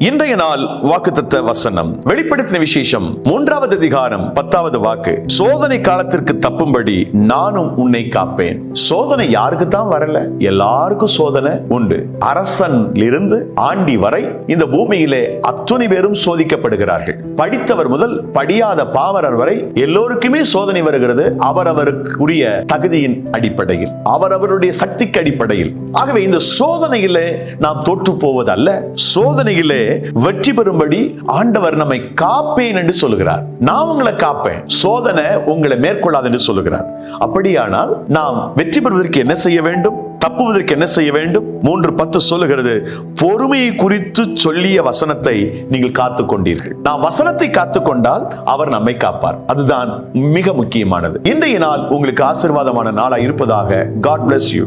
இன்றைய நாள் வாக்குத்தத்த வசனம். வெளிப்படுத்தின விசேஷம் மூன்றாவது அதிகாரம் பத்தாவது வாக்கு. சோதனை காலத்திற்கு தப்பும்படி நானும் உன்னை காப்பேன். சோதனை யாருக்கு தான் வரல? எல்லாருக்கும் சோதனை உண்டு. அரசன் இருந்து ஆண்டி வரை இந்த பூமியிலே அத்துணை பேரும் சோதிக்கப்படுகிறார்கள். படித்தவர் முதல் படியாத பாமரர் வரை எல்லோருக்குமே சோதனை வருகிறது. அவரவருக்குரிய தகுதியின் அடிப்படையில் அவரவருடைய சக்திக்கு அடிப்படையில். ஆகவே இந்த சோதனையிலே நாம் தோற்று போவதல்ல. சோதனையிலே வெற்றி பெறும்படி ஆண்டவர் நம்மை காப்பேன் என்று சொல்லுகிறார். நான் உங்களை காப்பேன். சோதனை உங்களை மேற்கொள்ளாது என்று சொல்லுகிறார். அப்படியானால் நாம் வெற்றி பெறுவதற்கு என்ன செய்ய வேண்டும்? தப்புவதற்கு என்ன செய்ய வேண்டும்? மூன்று பத்து சொல்லுகிறது. பொறுமையை குறித்து சொல்லிய வசனத்தை நீங்கள் காத்து கொண்டீர்கள் நாம் வசனத்தை காத்து கொண்டால் அவர் நம்மை காப்பார். அதுதான் மிக முக்கியமானது. இன்றைய நாள் உங்களுக்கு ஆசீர்வாதமான நாளா இருப்பதாக காட் பிளஸ் யூ